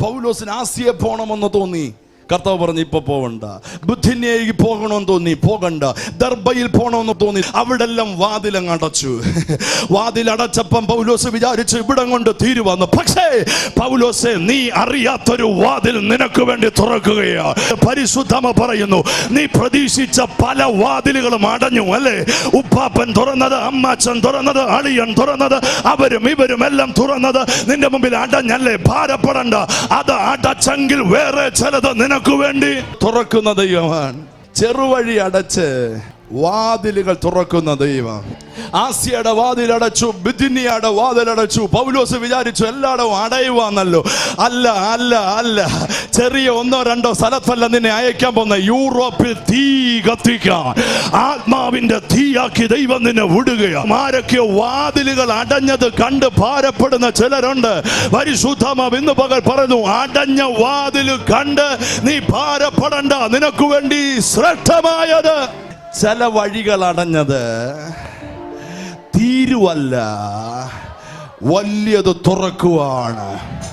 പൗലോസിന് ആസിയെ പോണമെന്ന് തോന്നി. കർത്താവ് പറഞ്ഞു ഇപ്പൊ പോകണ്ട ബുദ്ധിന്യേക്ക് പോകണമെന്ന് തോന്നി പോകണ്ട. ദർബയിൽ പോകണമെന്ന് തോന്നി അവിടെ എല്ലാം വാതിലങ്ങ് അടച്ചു. വാതിൽ അടച്ചപ്പം പൗലോസ് വിചാരിച്ചു ഇവിടം കൊണ്ട് തീരുവന്നു. പക്ഷേ പൗലോസെ നീ അറിയാത്തൊരു വാതിൽ നിനക്ക് വേണ്ടി തുറക്കുകയാ. പരിശുദ്ധമ പറയുന്നു നീ പ്രതീക്ഷിച്ച പല വാതിലുകളും അടഞ്ഞു അല്ലേ? ഉപ്പാപ്പൻ തുറന്നത് അമ്മാച്ചൻ തുറന്നത് അളിയൻ തുറന്നത് അവരും ഇവരും എല്ലാം തുറന്നത് നിന്റെ മുമ്പിൽ അടഞ്ഞല്ലേ? ഭാരപ്പെടണ്ട. അത് അടച്ചെങ്കിൽ വേറെ ചിലത് നിനക്ക് വേണ്ടി തുറക്കുന്ന ദൈവമാണ്. ചെറുവഴി അടച്ച് വാതിലുകൾ തുറക്കുന്ന ദൈവം. ആസിയയുടെ വാതിലടച്ചു ബിദിനിയുടെ വാതിലടച്ചു. പൗലോസ് വിചാരിച്ചു എല്ലായിടവും അടയുവാന്നല്ലോ. അല്ല അല്ല അല്ല. ചെറിയ ഒന്നോ രണ്ടോ സ്ഥലത്തല്ല നിന്നെ അയക്കാൻ പോന്ന യൂറോപ്പിൽ തീ കത്തിക്കാൻ ആത്മാവിന്റെ തീയാക്കി ദൈവം നിന്നെ വിടുകയാണ് ആരൊക്കെയോ വാതിലുകൾ അടഞ്ഞത് കണ്ട് ഭാരപ്പെടുന്ന ചിലരുണ്ട്. പരിശുദ്ധമാവ് ഇന്ന് പകൽ പറഞ്ഞു അടഞ്ഞ വാതിൽ കണ്ട് നീ ഭാരപ്പെടണ്ട. നിനക്ക് വേണ്ടി ശ്രദ്ധമായത് ചില വഴികൾ അടഞ്ഞത് തീരുവല്ല. വലിയത് തുറക്കുവാണ്.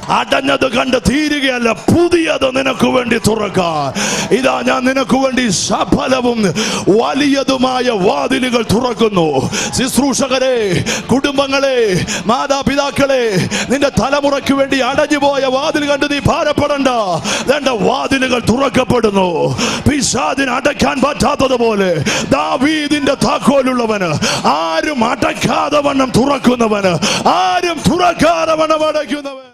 അടഞ്ഞത് കണ്ട് തീരുകയല്ല പുതിയത് നിനക്ക് വേണ്ടി തുറക്കാൻ ഇതാ ഞാൻ നിനക്ക് വേണ്ടി സഫലവും വലിയതുമായ വാതിലുകൾ തുറക്കുന്നു. ശുശ്രൂഷകരെ കുടുംബങ്ങളെ മാതാപിതാക്കളെ നിന്റെ തലമുറയ്ക്ക് വേണ്ടി അടഞ്ഞുപോയ വാതിൽ കണ്ട് നീ ഭാരപ്പെടണ്ട. വേണ്ട വാതിലുകൾ തുറക്കപ്പെടുന്നു. പിശാദിന് അടയ്ക്കാൻ പറ്റാത്തതുപോലെ ദാവീദിന്റെ താക്കോലുള്ളവന് ആരും അടയ്ക്കാതെ വണ്ണം തുറക്കുന്നവന്. ആരും തുറക്കാതെ വണ്ണം അടയ്ക്കുന്നവൻ.